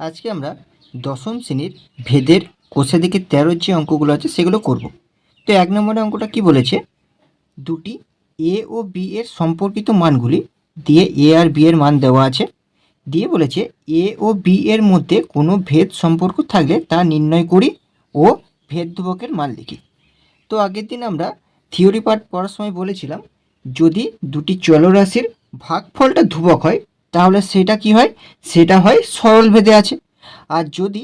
আজকে আমরা দশম শ্রেণির ভেদের কোষে দিকে তেরোর যে অঙ্কগুলো আছে সেগুলো করব। তো এক নম্বরের অঙ্কটা কি বলেছে? দুটি এ ও বি এর সম্পর্কিত মানগুলি দিয়ে এ আর বি এর মান দেওয়া আছে। দিয়ে বলেছে এ ও বি এর মধ্যে কোনো ভেদ সম্পর্ক থাকলে তা নির্ণয় করি ও ভেদ ধ্রুবকের মান লিখি। তো আগের দিন আমরা থিওরি পার্ট পড়ার সময় বলেছিলাম, যদি দুটি চলরাশির ভাগফলটা ধ্রুবক হয় তাহলে সেটা কি হয়? সেটা হয় সরল ভেদে আছে। আর যদি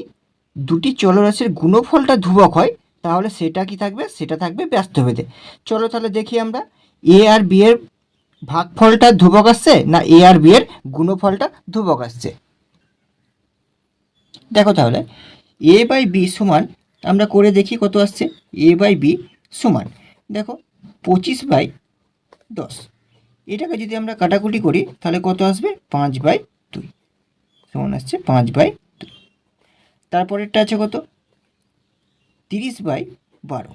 দুটি চলরাশির গুণফলটা ধ্রুবক হয়, তাহলে সেটা কি থাকবে? সেটা থাকবে ব্যস্ত ভেদে। চলো তাহলে দেখি আমরা এ আর বি এর ভাগফলটা ধ্রুবক আসছে না এ আর বি এর গুণফলটা ধ্রুবক আসছে? দেখো তাহলে এ বাই বি সমান, আমরা করে দেখি কত আসছে? এ বাই বি সমান। দেখো, পঁচিশ বাই দশ। এটাকে যদি আমরা কাটাকুটি করি, তাহলে কত আসবে? পাঁচ বাই দুই। সমান আসছে পাঁচ বাই দুই। তারপরেরটা আছে কত? তিরিশ বাই বারো।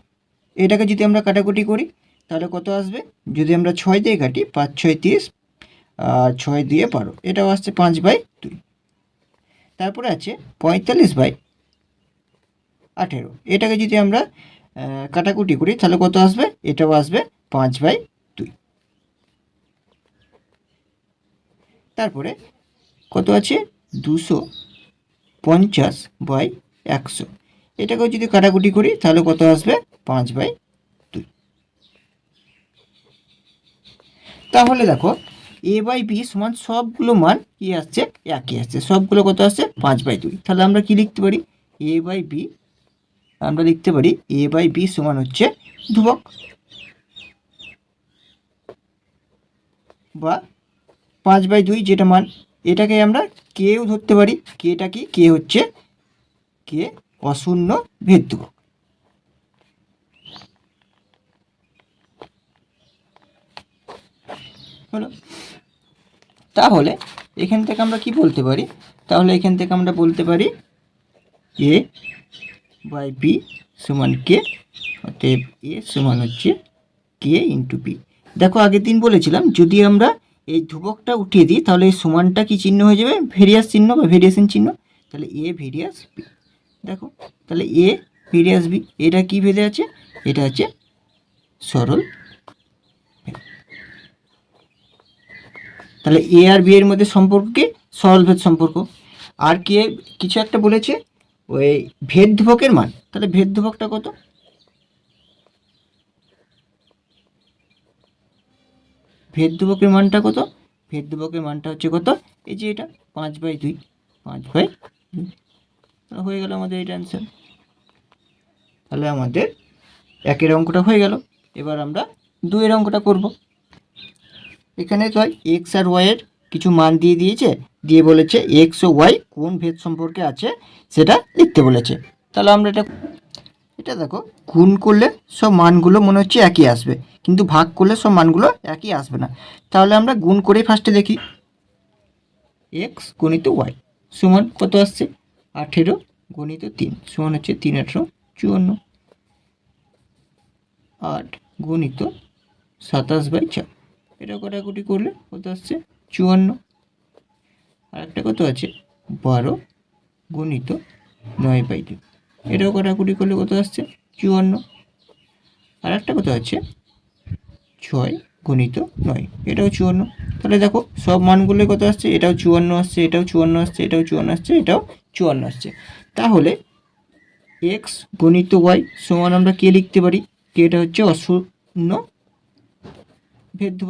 এটাকে যদি আমরা কাটাকুটি করি, তাহলে কত আসবে? যদি আমরা ছয় দিয়ে কাটি, পাঁচ, ছয়, তিরিশ, আর ছয় দিয়ে বারো, এটাও আসছে পাঁচ বাই দুই। তারপরে আছে পঁয়তাল্লিশ বাই আঠেরো। এটাকে যদি আমরা কাটাকুটি করি, তাহলে কত আসবে? এটাও আসবে পাঁচ বাই দুই তারপরে কত আছে? দুশো পঞ্চাশ বাই একশো। এটাকেও যদি কাটাকুটি করি, তাহলে কত আসবে? পাঁচ বাই দুই। তাহলে দেখো এ বাই বি সমান সবগুলো মান কি আসছে? একই আসছে। সবগুলো কত আসছে? পাঁচ বাই দুই। তাহলে আমরা কি লিখতে পারি? এ বাই বি আমরা লিখতে পারি এ বাই বি সমান হচ্ছে ধ্রুবক বা পাঁচ বাই দুই যেটা মান, এটাকে আমরা কেও ধরতে পারি। কেটা কি? কে হচ্ছে কে অশূন্য ভেদ ধ্রুবক হলো? তাহলে এখান থেকে আমরা কি বলতে পারি? তাহলে এখান থেকে আমরা বলতে পারি এ বাই বি সমান কে অতএব এ সমান হচ্ছে কে ইন্টু বি দেখো আগের দিন বলেছিলাম, যদি আমরা এই ধ্রুবকটা উঠিয়ে দিই, তাহলে এই সমানটা কি চিহ্ন হয়ে যাবে? ভেরিয়াস চিহ্ন বা ভেরিয়েশন চিহ্ন? তাহলে এ ভেরিয়াস বি দেখো, তাহলে এ ভেরিয়াস বি এটা কি ভেদে আছে? এটা আছে সরল তাহলে এ আর বি এর মধ্যে সম্পর্ক কি? সরল ভেদ সম্পর্ক। আর কে কিছু একটা বলেছে, ওই ভেদ ধ্রুবকের মান। তাহলে ভেদ ধ্রুবকটা কত? ভেদ ধ্রুবকের মানটা কত? ভেদ ধ্রুবকের মানটা হচ্ছে কত? এই যে এটা, পাঁচ বাই দুই, পাঁচ বাই দুই। হয়ে গেল আমাদের এটা অ্যান্সার তাহলে আমাদের একের অঙ্কটা হয়ে গেল। এবার আমরা দুইয়ের অঙ্কটা করব। এখানে তো এক্স আর ওয়াইয়ের কিছু মান দিয়ে দিয়েছে, দিয়ে বলেছে এক্স ও ওয়াই কোন ভেদ সম্পর্কে আছে সেটা লিখতে বলেছে। তাহলে আমরা এটা এটা দেখো, গুণ করলে সব মানগুলো মনে হচ্ছে একই আসবে। কিন্তু ভাগ করলে সব মানগুলো একই আসবে না। তাহলে আমরা গুণ করেই ফার্স্টে দেখি। এক্স গণিত ওয়াই সমান কত আসছে? আঠেরো গণিত তিন সমান হচ্ছে তিন আঠেরো চুয়ান্ন। আট গণিত সাতাশ বাই চার। এটা কাটাকুটি করলে কত আসছে? চুয়ান্ন। আর একটা কত আছে? বারো গণিত নয় বাই দুই। এটাও কাটাকুটি করলে কত আসছে? চুয়ান্ন। আর একটা কথা আছে ছয় গণিত নয়, এটাও চুয়ান্ন। তাহলে দেখো, সব মানগুলো কত আসছে? এটাও চুয়ান্ন আসছে, এটাও চুয়ান্ন আসছে, এটাও চুয়ান্ন আসছে, এটাও চুয়ান্ন আসছে। তাহলে এক্স গণিত ওয়াই সমান আমরা কে লিখতে পারি? কে এটা হচ্ছে অশূন্য ভেদ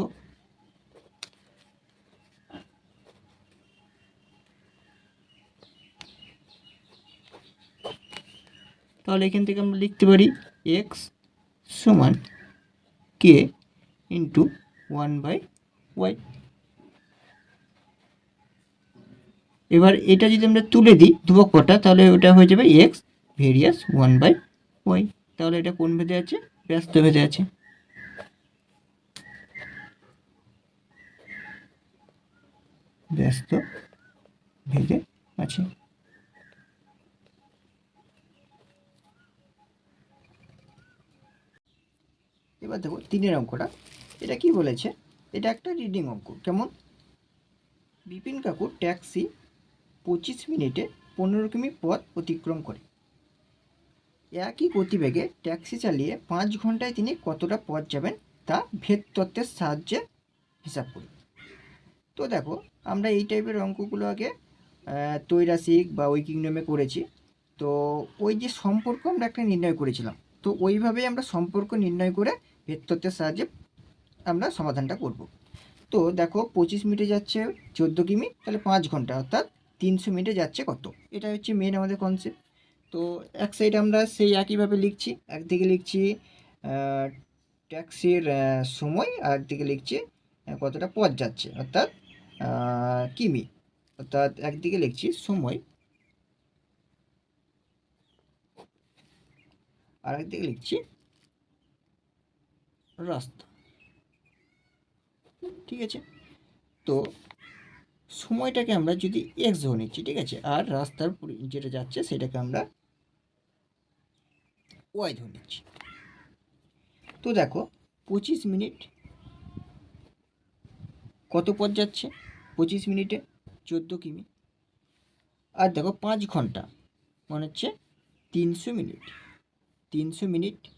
তাহলে এখান থেকে আমরা লিখতে পারি এক্স সমান K into one by Y এবার এটা যদি আমরা তুলে দিই ধ্রুবক পটা তাহলে ওটা হয়ে যাবে X varies one by Y তাহলে এটা কোন ভেদে আছে? ব্যস্ত ভেদে আছে। ব্যস্ত ভেদে আছে। এবার দেখো তিনের অঙ্কটা। এটা কি বলেছে? এটা একটা রিডিং অঙ্ক। কেমন? বিপিন কাকুর ট্যাক্সি পঁচিশ মিনিটে পনেরো কিমি পথ অতিক্রম করে। একই গতিবেগে ট্যাক্সি চালিয়ে পাঁচ ঘন্টায় তিনি কতটা পথ যাবেন তা ভেদ তত্ত্বের সাহায্যে হিসাব করি। তো দেখো, আমরা এই টাইপের অঙ্কগুলো আগে তৈরাসিক বা নিয়মে করেছি। তো ওই যে সম্পর্ক আমরা একটা নির্ণয় করেছিলাম। তো ওইভাবেই আমরা সম্পর্ক নির্ণয় করে ভেদ তত্ত্বের সাহায্যে আমরা সমাধানটা করব। তো দেখো পঁচিশ মিনিটে যাচ্ছে চোদ্দ কিমি, তাহলে পাঁচ ঘণ্টা, অর্থাৎ তিনশো মিনিটে যাচ্ছে কত? এটা হচ্ছে মেন আমাদের কনসেপ্ট তো এক সাইড আমরা সেই একইভাবে লিখছি, একদিকে লিখছি ট্যাক্সির সময়, আর একদিকে লিখছি কতটা পথ যাচ্ছে, অর্থাৎ কিমি। অর্থাৎ একদিকে লিখছি সময়, আর একদিকে লিখছি রাস্তা। ঠিক আছে? তো সময়টাকে আমরা যদি এক্স ধরে নিচ্ছি, ঠিক আছে? আর রাস্তার যেটা যাচ্ছে সেটাকে আমরা ওয়াই ধরে নিচ্ছি। তো দেখো, পঁচিশ মিনিট কত পথ যাচ্ছে? পঁচিশ মিনিটে চোদ্দ কিমি। আর দেখো, পাঁচ ঘণ্টা মানে হচ্ছে তিনশো মিনিট। তিনশো মিনিট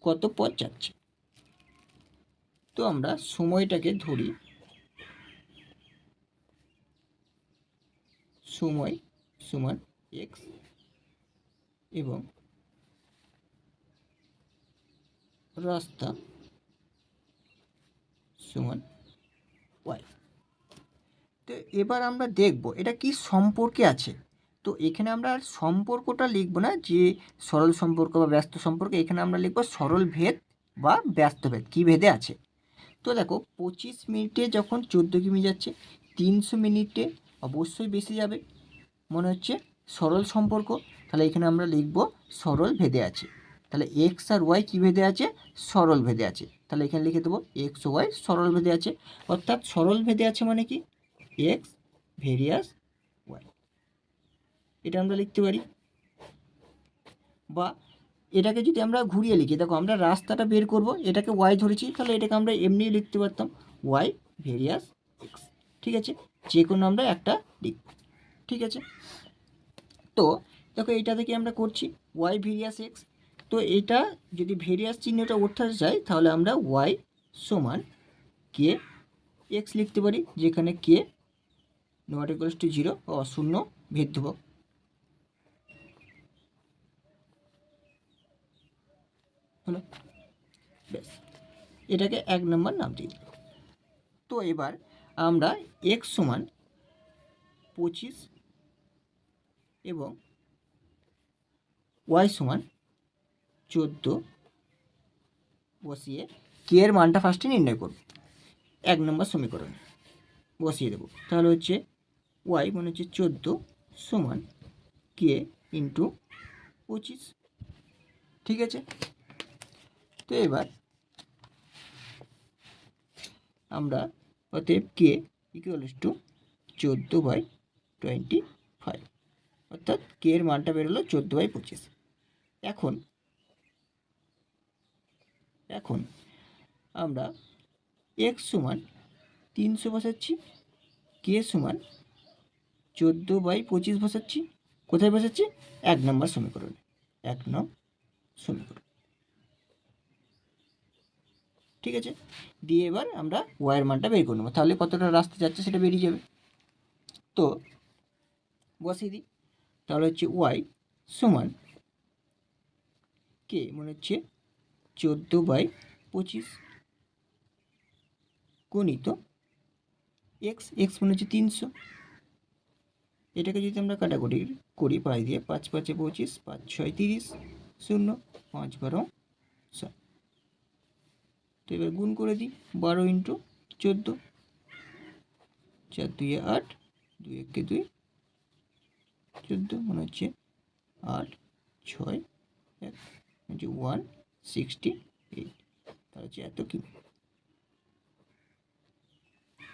কত পথ যাচ্ছে? তো আমরা সময়টাকে ধরি। সময় সমান এক্স এবং রাস্তা সমান ওয়াই তো এবার আমরা দেখব এটা কি সম্পর্কে আছে। তো এখানে আমরা আর সম্পর্কটা লিখব না যে সরল সম্পর্ক বা ব্যস্ত সম্পর্ক, এখানে আমরা লিখব সরল ভেদ বা ব্যস্ত ভেদ, কী ভেদে আছে? তো দেখো পঁচিশ মিনিটে যখন চোদ্দ কিমি যাচ্ছে, তিনশো মিনিটে অবশ্যই বেশি যাবে। মনে হচ্ছে সরল সম্পর্ক। তাহলে এখানে আমরা লিখব সরল ভেদে আছে। তাহলে এক্স আর ওয়াই কী ভেদে আছে? সরল ভেদে আছে। তাহলে এখানে লিখে দেবো এক্স ওয়াই সরল ভেদে আছে। অর্থাৎ সরল ভেদে আছে মানে কি? এক্স ভেরিয়াস ওয়াই এটা আমরা লিখতে পারি। বা এটাকে যদি আমরা ঘুরিয়ে লিখি, দেখো আমরা রাস্তাটা বের করব, এটাকে ওয়াই ধরেছি, তাহলে এটাকে আমরা এমনি লিখতে পারতাম ওয়াই ভেরিয়াস এক্স ঠিক আছে? যে কোনো আমরা একটা লিখব, ঠিক আছে? তো, দেখো এইটা থেকে আমরা করছি ওয়াই ভেরিয়াস এক্স তো এটা যদি ভেরিয়াস চিহ্নটা উঠাতে চাই, তাহলে আমরা ওয়াই সমান কে এক্স লিখতে পারি, যেখানে K not equals to zero অশূন্য ভেদ হলো। ব্যাস এটাকে এক নম্বর নাম দিয়ে দিল। তো এবার আমরা এক্স সমান পঁচিশ এবং ওয়াই সমান চোদ্দ বসিয়ে কে এর মানটা ফার্স্টে নির্ণয় করব। এক নম্বর সমীকরণ বসিয়ে দেবো। তাহলে হচ্ছে ওয়াই মানে হচ্ছে চোদ্দ সমান কে ইন্টু পঁচিশ। ঠিক আছে? তো এবার আমরা অতএব কে ইকুয়ালস টু চোদ্দ বাই টোয়েন্টি ফাইভ অর্থাৎ কে এর মানটা বেরোলো চোদ্দ বাই পঁচিশ। এখন এখন আমরা এক্স সমান তিনশো বসাচ্ছি কে সমান চোদ্দ বাই পঁচিশ বসাচ্ছি, কোথায় বসাচ্ছি? এক নম্বর সমীকরণে। এক নং সমীকরণ। ঠিক আছে? দিয়ে এবার আমরা ওয়াইয়ের মানটা বের করে নেব। তাহলে কতটা রাস্তা যাচ্ছে সেটা বেরিয়ে যাবে। তো বসিয়ে দিই। তাহলে হচ্ছে ওয়াই সমান কে মনে হচ্ছে চোদ্দ বাই পঁচিশ গণিত এক্স এক্স মনে হচ্ছে তিনশো। এটাকে যদি আমরা কাটাকুটি করি পাই দিয়ে পাঁচ, পাঁচে পঁচিশ, পাঁচ, ছয়, তিরিশ, শূন্য, পাঁচ, বারো, ছয়। তো এবার গুণ করে দিই বারো ইন্টু চোদ্দ। চার দুয়ে আট, দুই, একে দুই, চোদ্দ, মনে হচ্ছে আট, ছয়, এক হচ্ছে ওয়ান সিক্সটি এইট তাহলে হচ্ছে এত কিমি।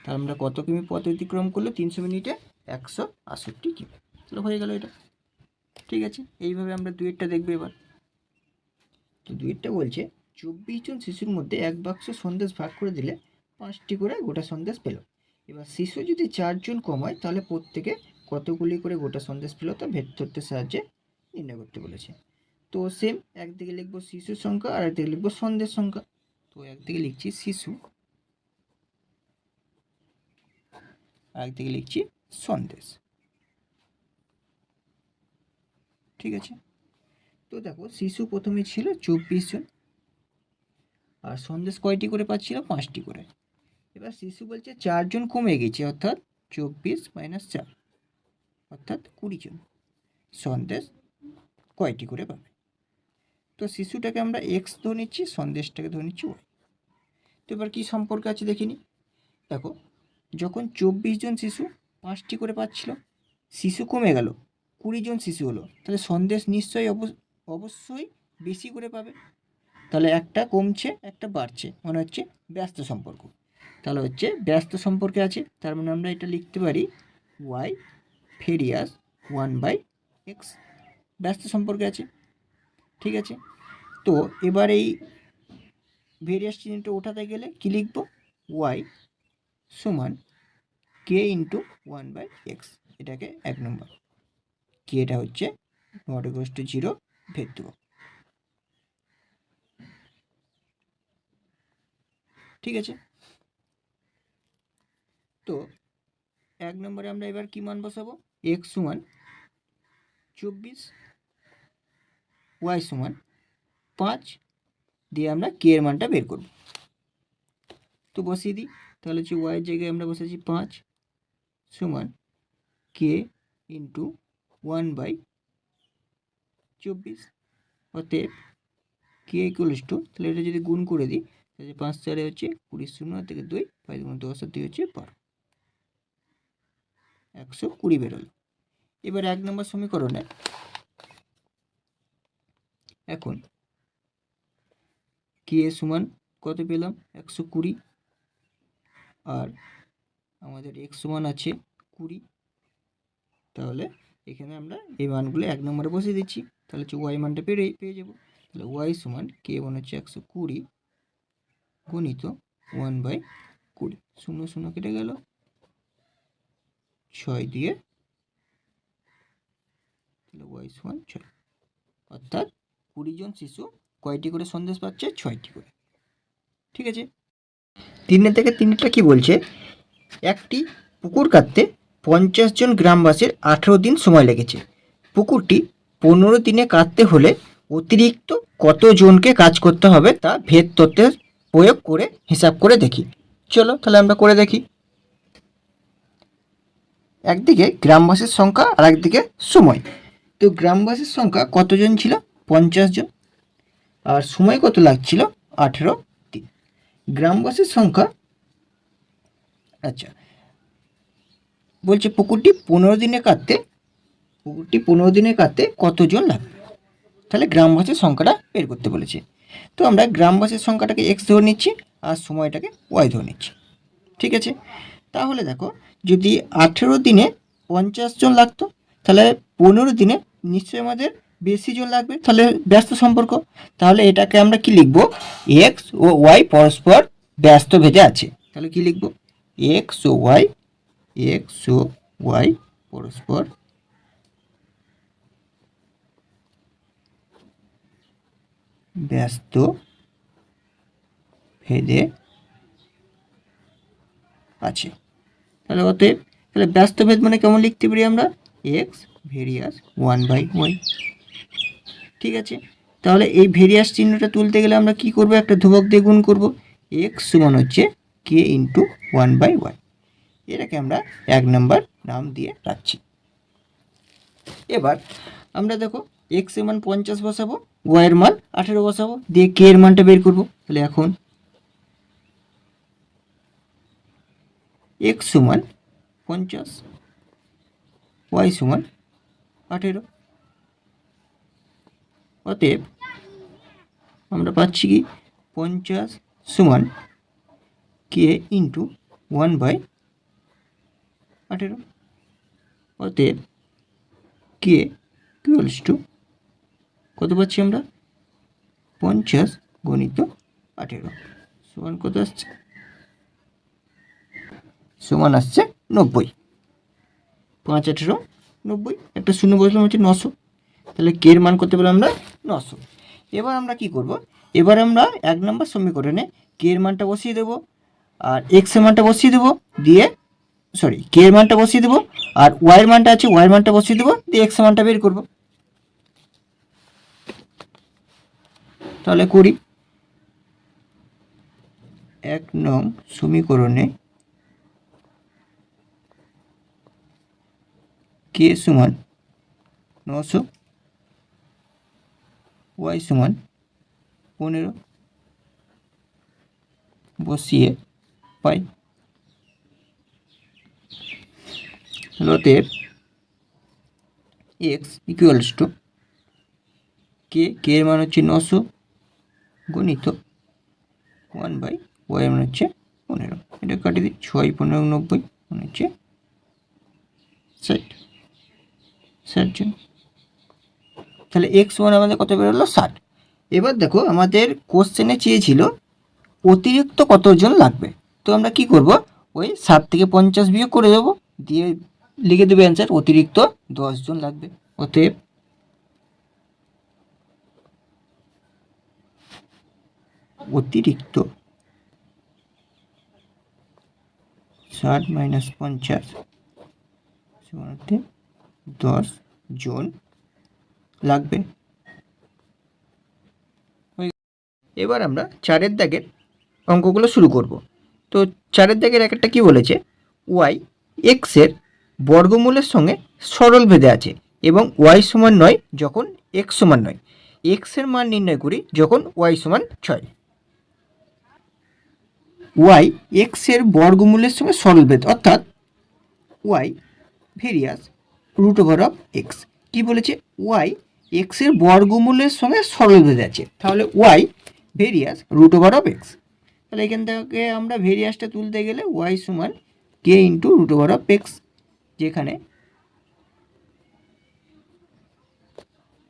তাহলে আমরা কত কিমি পথ অতিক্রম করল? তিনশো মিনিটে একশো আষট্টি কিমি। তাহলে হয়ে গেল এটা। ঠিক আছে? এইভাবে আমরা দুয়েরটা দেখব এবার। তো দুয়েরটা বলছে চব্বিশ জন শিশুর মধ্যে এক বাক্স সন্দেশ ভাগ করে দিলে পাঁচটি করে গোটা সন্দেশ পেল। এবার শিশু যদি চারজন কমায় তাহলে প্রত্যেকে কতগুলি করে গোটা সন্দেশ পেল তা ভেদ তত্ত্বের সাহায্যে নির্ণয় করতে বলেছে। তো সেম একদিকে লিখব শিশুর সংখ্যা আর একদিকে লিখব সন্দেশ সংখ্যা। তো একদিকে লিখছি শিশু, একদিকে লিখছি সন্দেশ। ঠিক আছে? তো দেখো, শিশু প্রথমে ছিল চব্বিশ জন আর সন্দেশ কয়টি করে পাচ্ছিল? পাঁচটি করে। এবার শিশু বলছে চারজন কমে গেছে, অর্থাৎ চব্বিশ মাইনাস চার, অর্থাৎ কুড়ি জন। সন্দেশ কয়টি করে পাবে? তো শিশুটাকে আমরা এক্স ধরে নিচ্ছি, সন্দেশটাকে ধরে নিচ্ছি ওয়াই তো এবার কী সম্পর্ক আছে দেখিনি দেখো, যখন চব্বিশ জন শিশু পাঁচটি করে পাচ্ছিল, শিশু কমে গেল, কুড়ি জন শিশু হলো, তাহলে সন্দেশ নিশ্চয়ই অবশ- অবশ্যই বেশি করে পাবে। তাহলে একটা কমছে, একটা বাড়ছে। মানে হচ্ছে ব্যস্ত সম্পর্ক। তাহলে হচ্ছে ব্যস্ত সম্পর্কে আছে, তার মানে আমরা এটা লিখতে পারি Y varies one by X ব্যস্ত সম্পর্কে আছে, ঠিক আছে? তো এবার এই ভেরিয়াস চিহ্নটা ওঠাতে গেলে কী লিখব? ওয়াই সমান K into one by X এটাকে এক নম্বর কে এটা হচ্ছে নট ইকুয়ালস টু জিরো ভেদ দেবো। ঠিক আছে? তো এক নম্বরে আমরা এবার কি মান বসাবো? এক্স সমান চব্বিশ ওয়াই সমান পাঁচ দিয়ে আমরা কে এর মানটা বের করব। তো বসিয়ে দিই। তাহলে হচ্ছে ওয়াইয়ের জায়গায় আমরা বসেছি পাঁচ সমান কে ইন্টু ওয়ান বাই চব্বিশ। অতএব কে ইকুয়ালস টু তাহলে এটা যদি গুণ করে দিই তাহলে পাঁচ চারে হচ্ছে কুড়ি শূন্য থেকে দুই, পাঁচ গুণ দশ আর দুই হচ্ছে বারো। একশো কুড়ি বেরোলো। এবার এক নম্বর সমীকরণে এখন কে সমান কত পেলাম? একশো কুড়ি। আর আমাদের এক্স সমান আছে কুড়ি। তাহলে এখানে আমরা এই মানগুলো এক নম্বরে বসিয়ে দিচ্ছি। তাহলে হচ্ছে ওয়াই মানটা পেয়ে পেয়ে যাব। তাহলে ওয়াই সমান কে মনে হচ্ছে একশো কুড়ি। গুণিত ওয়ান বাই কুড়ি। শূন্য শূন্য কেটে গেল। ছয় দিয়ে তাহলে ওয়াই সমান ছয়। অর্থাৎ কুড়ি জন শিশু কয়টি করে সন্দেশ পাচ্ছে? ছয়টি করে। ঠিক আছে? তিনে থেকে তিনটা কি বলছে? একটি পুকুর কাটতে পঞ্চাশ জন গ্রামবাসীর আঠেরো দিন সময় লেগেছে। পুকুরটি পনেরো দিনে কাটতে হলে অতিরিক্ত কতজনকে কাজ করতে হবে তা ভেদ তত্ত্বের প্রয়োগ করে হিসাব করে দেখি। চলো তাহলে আমরা করে দেখি। একদিকে গ্রামবাসীর সংখ্যা আর একদিকে সময়। তো গ্রামবাসীর সংখ্যা কতজন ছিল? পঞ্চাশ জন। আর সময় কত লাগছিল? আঠেরো দিন গ্রামবাসীর সংখ্যা আচ্ছা। বলছে পুকুরটি পনেরো দিনে কাটতে, পুকুরটি পনেরো দিনে কাটতে কতজন লাগবে? তাহলে গ্রামবাসীর সংখ্যাটা বের করতে বলেছে। তো আমরা গ্রামবাসীর সংখ্যাটাকে এক্স ধরে নিচ্ছি আর সময়টাকে ওয়াই ধরে নিচ্ছি। ঠিক আছে? তাহলে দেখো, যদি আঠেরো দিনে পঞ্চাশ জন লাগতো, তাহলে পনেরো দিনে নিশ্চয়ই আমাদের বেশি জন লাগবে। তাহলে ব্যস্ত সম্পর্ক। তাহলে এটাকে আমরা কি লিখব? এক্স ও ওয়াই পরস্পর ব্যস্ত ভেদে আছে। তাহলে কি লিখব? এক্স ও ওয়াই এক্স ও ওয়াই পরস্পর ব্যস্ত, ভেদে আছে। তাহলে অতএব, তাহলে ব্যস্ত ভেদ মানে কেমন লিখতে পারি আমরা? X varies one by Y ঠিক আছে? তাহলে এই ভেরিয়াস চিহ্নটা তুলতে গেলে আমরা কি করব? একটা ধ্রুবক দিয়ে গুণ করব। এক্স সমান হচ্ছে K into one by Y এটাকে আমরা এক নম্বর নাম দিয়ে রাখছি। এবার আমরা দেখো এক্সের মান পঞ্চাশ বসাবো। ওয়াই এর মান আঠেরো বসাবো, দিয়ে কে এর মানটা বের করব। তাহলে এখন এক্স সমান পঞ্চাশ ওয়াই সমান আঠেরো। অতএব আমরা পাচ্ছি কি পঞ্চাশ সমান কে ইন্টু ওয়ান বাই আঠেরো। অতএব কে ইকুয়ালস টু কত পাচ্ছি আমরা? পঞ্চাশ গণিত আঠেরো। সমান কত আসছে? সমান আসছে নব্বই। পাঁচ আঠেরো, নব্বই। একটা শূন্য বসলাম হচ্ছে নশো। তাহলে কের মান করতে পারলাম আমরা? নশো। এবার আমরা কি করব? এবার আমরা এক নম্বর সমীকরণে কে এর মানটা বসিয়ে দেবো? আর এক্সের মানটা বসিয়ে দেবো দিয়ে সরি কে এর মানটা বসিয়ে দেবো? আর ওয়াই এর মানটা আছে ওয়াই এর মানটা বসিয়ে দেবো দিয়ে এক্সের মানটা বের করব। তাহলে করি। এক নং সমীকরণে কে সমান নশো, ওয়াই সমান পনেরো বসিয়ে পাই। অতএব X equals to K K এর মান হচ্ছে নশো গণিত ওয়ান বাই ওয়াই মান হচ্ছে পনেরো। এটা কাটিয়ে দিই, ছয় পনেরো নব্বই মানে হচ্ছে ষাট। ষাট জন। তাহলে এক্স ওয়ান আমাদের কত বেরোলো ষাট। এবার দেখো আমাদের কোশ্চেনে চেয়েছিল, অতিরিক্ত কতজন লাগবে? তো আমরা কি করব? ওই ষাট থেকে পঞ্চাশ বিয়োগ করে দেবো। দিয়ে লিখে দেবে অ্যান্সার অতিরিক্ত দশজন লাগবে। অতএব অতিরিক্ত। ষাট মাইনাস পঞ্চাশ, সমান হচ্ছে দশ জন লাগবে। এবার আমরা চারের দাগের অঙ্কগুলো শুরু করব। তো চারের দাগের এক একটা কী বলেছে? ওয়াই এক্সের বর্গমূলের সঙ্গে সরল ভেদে আছে এবং ওয়াই সমান নয় যখন এক্স সমান নয়। এক্সের মান নির্ণয় করি যখন ওয়াই সমান ছয়। ওয়াই এক্সের বর্গমূলের সঙ্গে সরল ভেদ অর্থাৎ Y varies root over of X কী বলেছে? ওয়াই এক্সের বর্গমূলের সঙ্গে সরল ভেদে আছে। তাহলে Y varies root over of X তাহলে এখান থেকে আমরা ভেরিয়াসটা তুলতে গেলে ওয়াই সমান K into root over of X যেখানে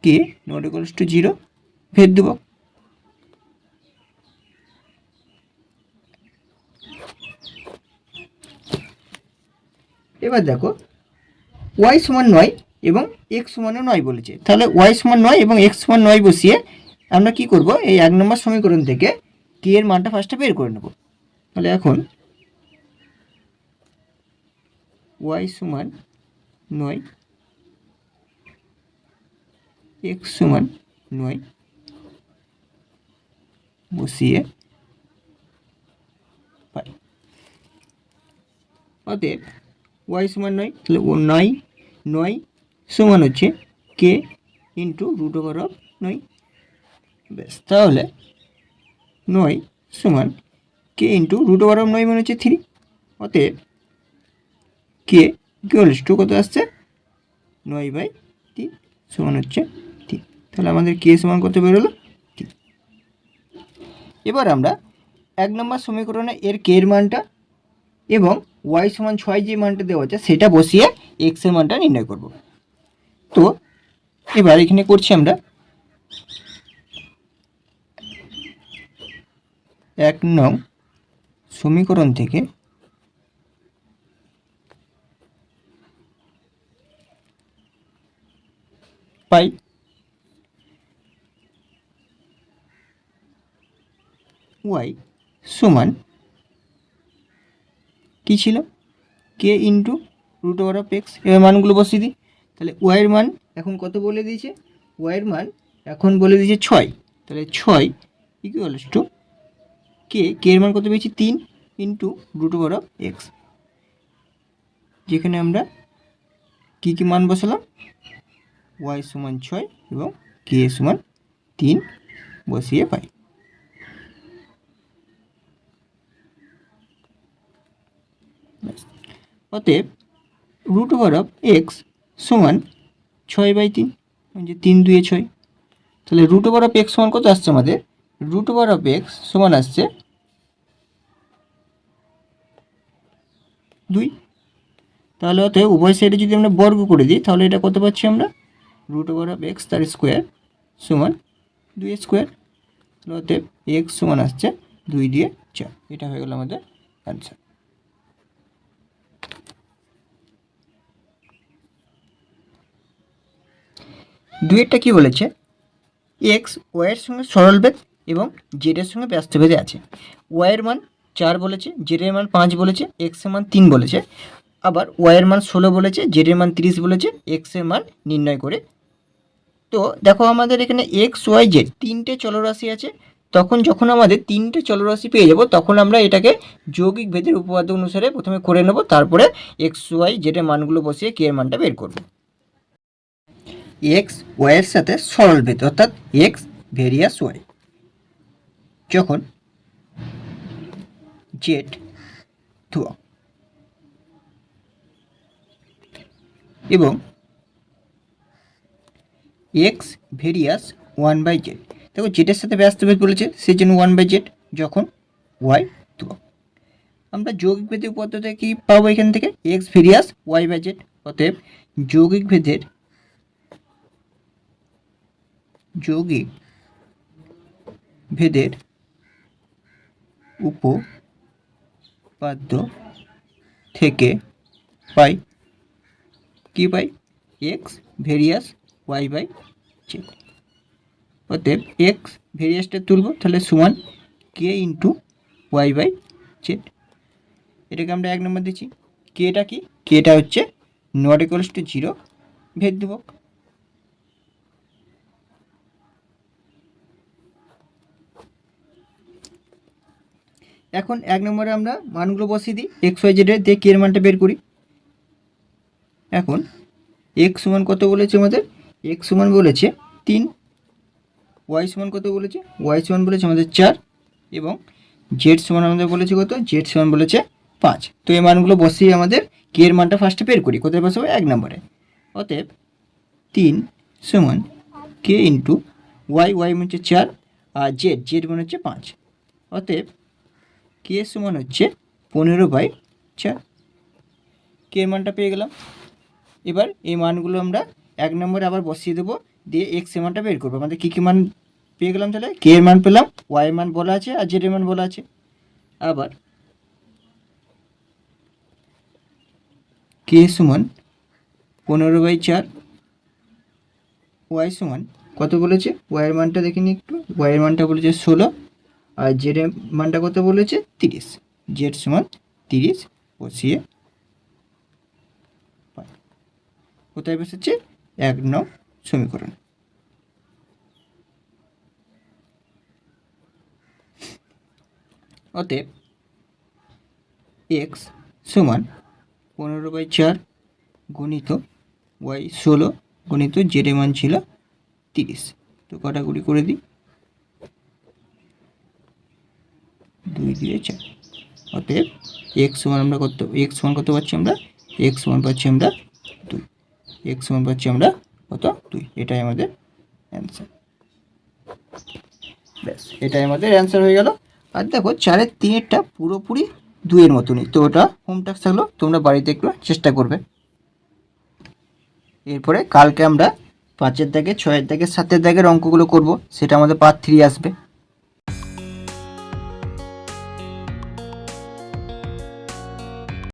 K not equals to zero ভেদ দেবো। এবার দেখো ওয়াই সমান নয় এবং এক্স সমানও নয় বলেছে। তাহলে ওয়াই সমান নয় এবং এক্স সমান নয় বসিয়ে আমরা কি করব? এই এক নম্বর সমীকরণ থেকে কে এর মানটা ফার্স্টে বের করে নেব। তাহলে এখন ওয়াই সমান নয় এক্স সমান নয় বসিয়ে পাই। অতএব ওয়াই সমান নয়, তাহলে ও নয় নয় সমান হচ্ছে K into root over of নয়। ব্যাস, তাহলে নয় সমান K into root over of নয় মানে হচ্ছে থ্রি অতএব কে ইকুয়ালস টু কত আসছে? নয় বাই তিন সমান হচ্ছে তিন তাহলে আমাদের কে সমান কত বেরোলো তিন এবার আমরা এক নম্বর সমীকরণে এর কে এর মানটা এবং ওয়াই সমান ছয় যে মানটা দেওয়া আছে, সেটা বসিয়ে এক্সের মানটা নির্ণয় করব। তো, এবার এখানে করছি আমরা এক নং সমীকরণ থেকে পাই। ওয়াই সমান কী ছিল? K into root over of X এবার মানগুলো বসিয়ে দিই। তাহলে ওয়াইয়ের মান এখন কত বলে দিয়েছে? ওয়াইয়ের মান এখন বলে দিয়েছে ছয়। তাহলে ছয় ইকুয়ালস টু কে কে এর মান কত পেয়েছি? তিন into root over of X যেখানে আমরা কী কী মান বসালাম? ওয়াই সমান ছয় এবং কে সমান তিন বসিয়ে পাই। অতএব রুট ওভার অফ এক্স সমান ছয় বাই তিন যে তিন দুয়ে ছয়। তাহলে রুট ওভার অফ এক্স সমান কত আসছে আমাদের? রুট ওভার অফ এক্স সমান আসছে দুই। তাহলে অতএব উভয় সাইডে যদি আমরা বর্গ করে দিই, তাহলে এটা কত পাচ্ছি আমরা? রুট ওভার অফ এক্স তার স্কোয়ার সমান দুই স্কোয়ার তাহলে অতএব এক্স সমান আসছে দুই দিয়ে চার। এটা হয়ে গেল আমাদের অ্যান্সার দুইয়েরটা কি বলেছে? এক্স ওয়াইয়ের সঙ্গে সরলভেদ এবং জেডের সঙ্গে ব্যস্তভেদে আছে। ওয়াইয়ের মান চার বলেছে জেডের মান পাঁচ বলেছে এক্সের মান তিন বলেছে। আবার ওয়াইয়ের মান ষোলো বলেছে জেডের মান তিরিশ বলেছে এক্সের মান নির্ণয় করে। তো দেখো আমাদের এখানে এক্স ওয়াই জেড তিনটে চলরাশি আছে। তখন যখন আমাদের তিনটে চলরাশি পেয়ে যাব, তখন আমরা এটাকে যৌগিক ভেদের উপপাদ্য অনুসারে প্রথমে করে নেব, তারপরে এক্স ওয়াই জেডের মানগুলো বসিয়ে কে এর মানটা বের করব। এক্স ওয়াইয়ের সাথে সরল ভেদ অর্থাৎ এক্স ভেরিয়াস ওয়াই। যখন জেড ধ্রুবক এবং X varies one by Z. দেখো, জেডের সাথে ব্যস্তভেদ বলেছে সেই জন্য ওয়ান বাই জেড যখন ওয়াই ধ্রুবক আমরা যৌগিক ভেদের পদ্ধতি কি পাবো এখান থেকে? X varies, Y by Z. অতএব যৌগিক ভেদের যৌগিক ভেদের উপপাদ্য থেকে পাই। কি পাই? X varies Y by Z অতএব এক্স ভেরিয়াসটা তুলব, তাহলে সমান K into Y by Z এটাকে আমরা এক নম্বর দিচ্ছি। কেটা কি? কেটা হচ্ছে নট ইকুয়ালস টু জিরো ভেদ ধ্রুবক এখন এক নম্বরে আমরা মানগুলো বসিয়ে দিই। এক্স ওয়াই জেডের দিয়ে কে এর মানটা বের করি। এখন এক্স সমান কত বলেছে আমাদের? এক্স সমান বলেছে তিন। ওয়াই সমান কত বলেছে? ওয়াই সমান বলেছে আমাদের চার। এবং জেড সমান আমাদের বলেছে কত? জেড সমান বলেছে পাঁচ। তো এই মানগুলো বসিয়ে আমাদের কে এর মানটা ফার্স্টে বের করি। কোথায় বসাবো এক নম্বরে। অতএব তিন সমান কে ইন্টু ওয়াই ওয়াই মানে হচ্ছে চার, আর জেড জেড মানে হচ্ছে পাঁচ। অতএব কে সমান হচ্ছে পনেরো বাই চার। কে এর মানটা পেয়ে গেলাম। এবার এই মানগুলো আমরা এক নম্বরে আবার বসিয়ে দেবো, দিয়ে এক্সের মানটা বের করব। আমাদের কী কী মান পেয়ে গেলাম তাহলে? কে এর মান পেলাম ওয়াই এর মান বলা আছে আর জেড এর মান বলা আছে। আবার কে সমান পনেরো বাই চার ওয়াই সমান কত বলেছে? ওয়াইয়ের মানটা দেখে নিই একটু। ওয়াইয়ের মানটা বলেছে ষোলো আর জেড এর মানটা কত বলেছে? তিরিশ। জেড সমান তিরিশ বসিয়ে। কোথায় বসেছে? এক নং সমীকরণ। অতএব এক্স সমান পনেরো বাই চার গণিত ওয়াই ষোলো গণিত জেড মান ছিল তিরিশ। তো কাটাকুটি করে দিই? দুই দিয়ে চার। অতএব এক্স সমান আমরা কত এক্স সমান কত পাচ্ছি আমরা? এক্স সমান পাচ্ছি আমরা দুই। এক্স সমান পাচ্ছি আমরা কত? দুই। এটাই আমাদের অ্যান্সার ব্যাস, এটাই আমাদের অ্যান্সার হয়ে গেল। আর দেখো, চারের তিনেরটা পুরোপুরি দুইয়ের মতনই। তো ওটা হোম টাস্ক থাকল, তোমরা বাড়িতে একটু চেষ্টা করবে। এরপরে কালকে আমরা পাঁচের দাগে, ছয়ের দাগে, সাতের দাগের অঙ্কগুলো করব। সেটা আমাদের পার্ট থ্রি আসবে।